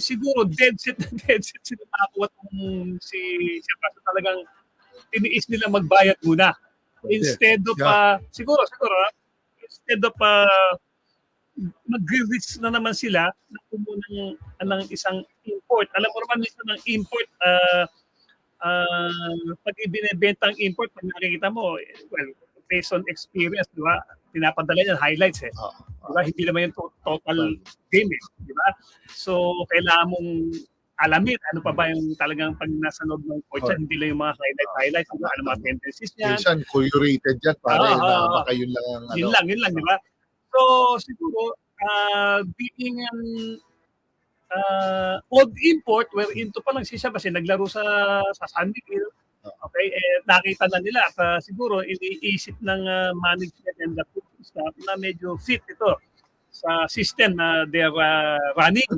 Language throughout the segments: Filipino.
siguro dead set na dead set sila nakakuha si Sebastian talagang tiniis nila magbayad muna. Instead of, ah, siguro, siguro, ah, instead of uh, mag-release na naman sila na kumuha ng, ng isang import. Alam mo naman minsan ng import, ah, ah, pag ibinebenta ang import, pag nakikita mo, eh, well, based on experience, di ba? Pinapadala yan, highlights eh. Di ba? Hindi naman yung total game eh. Di ba? So, kailangan mong alamin ano pa ba yung talagang pag nasa loob ng coach hindi lang yung mga highlight highlights, di ba? ano mga tendencies niyan, Minsan, curated yan, pare, Ah, na ah, ah. baka yun lang ang ano. yun lang, yun lang, di ba? So, siguro, uh, being an uh, old import, wherein to pa lang si Sebastian, naglaro sa, sa San Miguel, okay, eh, nakita na nila at uh, siguro iniisip ng uh, management and the coaching staff na medyo fit ito sa system na they're uh, running,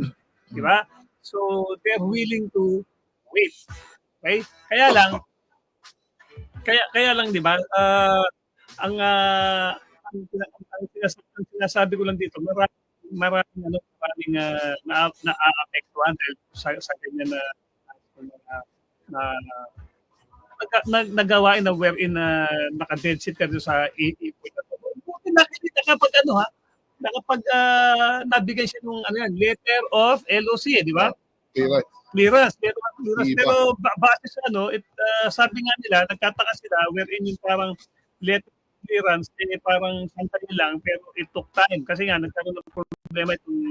di ba? So, they're willing to wait. Okay? Kaya lang, kaya kaya lang 'di ba? ah, ang ah, ang, sina- ang, sinas- ang sinasabi ko lang dito, maraming maraming ano, maraming ah, na na-apektuhan dahil sa sa ganyan na na, na, nag- nag- nagawain na wherein na naka-dead sit ka sa i-ipot na to. Buti nakikita kapag ano ha, nakapag ah, nabigay siya ng ano yan, letter of LOC eh, di ba? Clearance. clearance, pero clearance. Iba. Pero ba- base sa ano, it, uh, sabi nga nila, nagtataka sila wherein yung parang letter of clearance, eh parang sandali lang, pero it took time. Kasi nga, nagkaroon ng problema itong,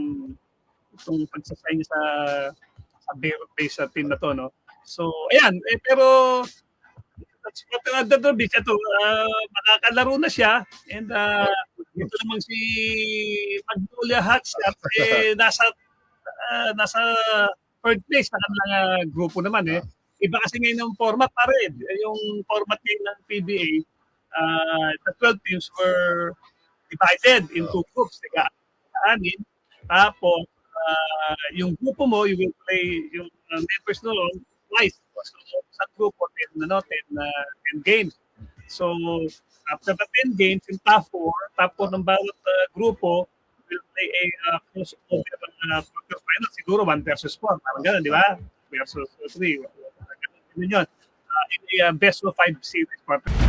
itong pagsasign sa sa base sa team na to, no? So, ayan, eh, pero what another the beach. Ito, uh, makakalaro na siya and uh, ito namang si Magnolia Hotshot eh nasa ah, nasa third place sa kanilang ah, grupo naman eh. Iba kasi ngayon yung format pa rin. Eh, Yung format ngayon ng PBA, uh, the 12 teams were divided into groups. Tiga anin. Tapos, ah, yung grupo mo, you will play yung uh, members noon twice. So, sa grupo, 10, ano, 10, uh, 10 games. So, after the 10 games, in top 4, top 4 ng bawat uh, grupo will play a uh, crossover ng uh, quarterfinal. Siguro 1 versus 4. Parang gano'n, di ba? Versus 3. Ganun yun. Uh, in a uh, best of 5 series quarter.